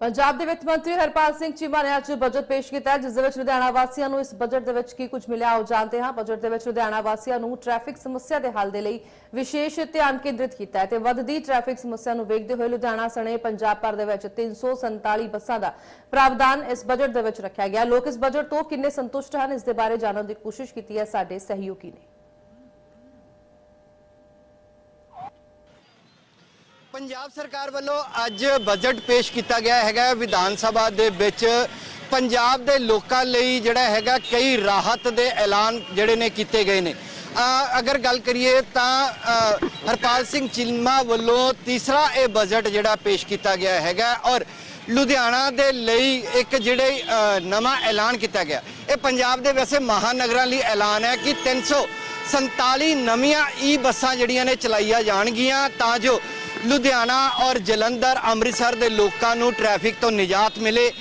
ਪੰਜਾਬ ਦੇ ਵਿੱਤ ਮੰਤਰੀ ਹਰਪਾਲ ਸਿੰਘ ਚੀਮਾ ਨੇ ਅੱਜ ਬਜਟ ਪੇਸ਼ ਕੀਤਾ ਜਿਸ ਦੇ ਵਿੱਚ ਲੁਧਿਆਣਾ ਵਾਸੀਆਂ ਨੂੰ ਇਸ ਬਜਟ ਦੇ ਵਿੱਚ ਕੀ ਕੁਝ ਮਿਲਿਆ ਆਓ ਜਾਣਦੇ ਹਾਂ। ਬਜਟ ਦੇ ਵਿੱਚ ਲੁਧਿਆਣਾ ਵਾਸੀਆਂ ਨੂੰ ਟ੍ਰੈਫਿਕ ਸਮੱਸਿਆ ਦੇ ਹੱਲ ਦੇ ਲਈ ਵਿਸ਼ੇਸ਼ ਧਿਆਨ ਕੇਂਦਰਿਤ ਕੀਤਾ ਹੈ ਤੇ ਵੱਧਦੀ ਟ੍ਰੈਫਿਕ ਸਮੱਸਿਆ ਨੂੰ ਵੇਖਦੇ ਹੋਏ ਲੁਧਿਆਣਾ ਸਣੇ ਪੰਜਾਬ ਭਰ ਦੇ ਵਿੱਚ 347 ਬੱਸਾਂ ਦਾ ਪ੍ਰਾਵਧਾਨ ਇਸ ਬਜਟ ਦੇ ਵਿੱਚ ਰੱਖਿਆ ਗਿਆ। ਲੋਕ ਇਸ ਬਜਟ ਤੋਂ ਕਿੰਨੇ ਸੰਤੁਸ਼ਟ ਹਨ, ਇਸ ਦੇ ਬਾਰੇ ਜਾਣਨ ਦੀ ਕੋਸ਼ਿਸ਼ ਕੀਤੀ ਹੈ ਸਾਡੇ ਸਹਿਯੋਗੀ ਨੇ। ਪੰਜਾਬ ਸਰਕਾਰ ਵੱਲੋਂ ਅੱਜ ਬਜਟ ਪੇਸ਼ ਕੀਤਾ ਗਿਆ ਹੈਗਾ ਵਿਧਾਨ ਸਭਾ ਦੇ ਵਿੱਚ। ਪੰਜਾਬ ਦੇ ਲੋਕਾਂ ਲਈ ਜਿਹੜਾ ਹੈਗਾ ਕਈ ਰਾਹਤ ਦੇ ਐਲਾਨ ਜਿਹੜੇ ਨੇ ਕੀਤੇ ਗਏ ਨੇ। ਅਗਰ ਗੱਲ ਕਰੀਏ ਤਾਂ ਹਰਪਾਲ ਸਿੰਘ ਚੀਮਾ ਵੱਲੋਂ ਤੀਸਰਾ ਇਹ ਬਜਟ ਜਿਹੜਾ ਪੇਸ਼ ਕੀਤਾ ਗਿਆ ਹੈਗਾ ਔਰ ਲੁਧਿਆਣਾ ਦੇ ਲਈ ਇੱਕ ਜਿਹੜੇ ਨਵਾਂ ਐਲਾਨ ਕੀਤਾ ਗਿਆ। ਇਹ ਪੰਜਾਬ ਦੇ ਵੈਸੇ ਮਹਾਨਗਰਾਂ ਲਈ ਐਲਾਨ ਹੈ ਕਿ 347 ਨਵੀਆਂ ਈ ਬੱਸਾਂ ਜਿਹੜੀਆਂ ਨੇ ਚਲਾਈਆਂ ਜਾਣਗੀਆਂ ਤਾਂ ਜੋ ਲੁਧਿਆਣਾ ਔਰ ਜਲੰਧਰ, ਅੰਮ੍ਰਿਤਸਰ ਦੇ ਲੋਕਾਂ ਨੂੰ ਟ੍ਰੈਫਿਕ ਤੋਂ ਨਿਜਾਤ ਮਿਲੇ।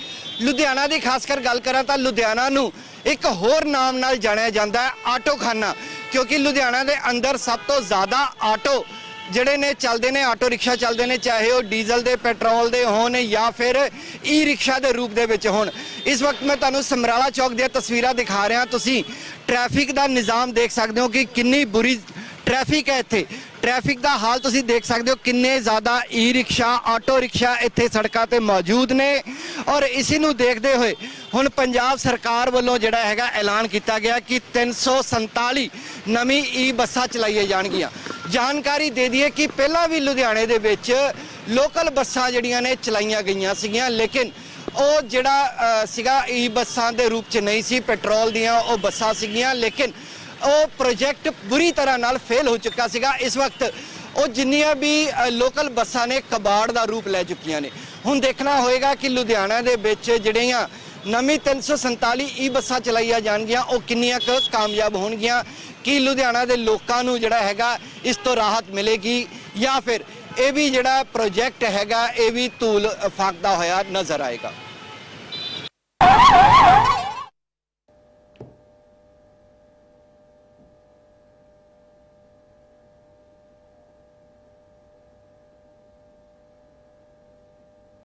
ਲੁਧਿਆਣਾ ਦੀ ਖਾਸ ਕਰ ਗੱਲ ਕਰਾਂ ਤਾਂ ਲੁਧਿਆਣਾ ਨੂੰ ਇੱਕ ਹੋਰ ਨਾਮ ਨਾਲ ਜਾਣਿਆ ਜਾਂਦਾ ਹੈ, ਆਟੋਖਾਨਾ। ਕਿਉਂਕਿ ਲੁਧਿਆਣਾ ਦੇ ਅੰਦਰ ਸਭ ਤੋਂ ਜ਼ਿਆਦਾ ਆਟੋ ਜਿਹੜੇ ਨੇ ਚੱਲਦੇ ਨੇ, ਆਟੋ ਰਿਕਸ਼ਾ ਚੱਲਦੇ ਨੇ, ਚਾਹੇ ਉਹ ਡੀਜ਼ਲ ਦੇ, ਪੈਟਰੋਲ ਦੇ ਹੋਣ ਜਾਂ ਫਿਰ ਈ ਰਿਕਸ਼ਾ ਦੇ ਰੂਪ ਦੇ ਵਿੱਚ ਹੋਣ। ਇਸ ਵਕਤ ਮੈਂ ਤੁਹਾਨੂੰ ਸਮਰਾਲਾ ਚੌਕ ਦੀਆਂ ਤਸਵੀਰਾਂ ਦਿਖਾ ਰਿਹਾ। ਤੁਸੀਂ ਟ੍ਰੈਫਿਕ ਦਾ ਨਿਜ਼ਾਮ ਦੇਖ ਸਕਦੇ ਹੋ ਕਿ ਕਿੰਨੀ ਬੁਰੀ ਟ੍ਰੈਫਿਕ ਹੈ ਇੱਥੇ। ਟ੍ਰੈਫਿਕ ਦਾ ਹਾਲ ਤੁਸੀਂ ਦੇਖ ਸਕਦੇ ਹੋ, ਕਿੰਨੇ ਜ਼ਿਆਦਾ ਈ ਰਿਕਸ਼ਾ ਆਟੋ ਰਿਕਸ਼ਾ ਇੱਥੇ ਸੜਕਾਂ ਤੇ ਮੌਜੂਦ ਨੇ ਔਰ ਇਸੇ ਨੂੰ ਦੇਖਦੇ ਹੋਏ ਹੁਣ ਪੰਜਾਬ ਸਰਕਾਰ ਵੱਲੋਂ ਜਿਹੜਾ ਹੈਗਾ ਐਲਾਨ ਕੀਤਾ ਗਿਆ ਕਿ 347 ਨਵੀਂ ਈ ਬੱਸਾਂ ਚਲਾਈਆਂ ਜਾਣਗੀਆਂ। ਜਾਣਕਾਰੀ ਦੇ ਦਈਏ ਕਿ ਪਹਿਲਾਂ ਵੀ ਲੁਧਿਆਣੇ ਦੇ ਵਿੱਚ ਲੋਕਲ ਬੱਸਾਂ ਜਿਹੜੀਆਂ ਨੇ ਚਲਾਈਆਂ ਗਈਆਂ ਸੀਗੀਆਂ, ਲੇਕਿਨ ਉਹ ਜਿਹੜਾ ਸੀਗਾ ਈ ਬੱਸਾਂ ਦੇ ਰੂਪ 'ਚ ਨਹੀਂ ਸੀ, ਪੈਟਰੋਲ ਦੀਆਂ ਉਹ ਬੱਸਾਂ ਸੀਗੀਆਂ, ਲੇਕਿਨ ਉਹ ਪ੍ਰੋਜੈਕਟ ਬੁਰੀ ਤਰ੍ਹਾਂ ਨਾਲ ਫੇਲ ਹੋ ਚੁੱਕਾ ਸੀਗਾ। ਇਸ ਵਕਤ ਉਹ ਜਿੰਨੀਆਂ ਵੀ ਲੋਕਲ ਬੱਸਾਂ ਨੇ ਕਬਾੜ ਦਾ ਰੂਪ ਲੈ ਚੁੱਕੀਆਂ ਨੇ। ਹੁਣ ਦੇਖਣਾ ਹੋਏਗਾ ਕਿ ਲੁਧਿਆਣਾ ਦੇ ਵਿੱਚ ਜਿਹੜੀਆਂ ਨਵੀਂ 347 ਈ ਬੱਸਾਂ ਚਲਾਈਆਂ ਜਾਣਗੀਆਂ, ਉਹ ਕਿੰਨੀਆਂ ਕੁ ਕਾਮਯਾਬ ਹੋਣਗੀਆਂ? ਕਿ ਲੁਧਿਆਣਾ ਦੇ ਲੋਕਾਂ ਨੂੰ ਜਿਹੜਾ ਹੈਗਾ, ਇਸ ਤੋਂ ਰਾਹਤ ਮਿਲੇਗੀ? ਜਾਂ ਫਿਰ ਇਹ ਵੀ ਜਿਹੜਾ ਪ੍ਰੋਜੈਕਟ ਹੈਗਾ, ਇਹ ਵੀ ਧੂਲ ਫਾਕਦਾ ਹੋਇਆ ਨਜ਼ਰ ਆਏਗਾ।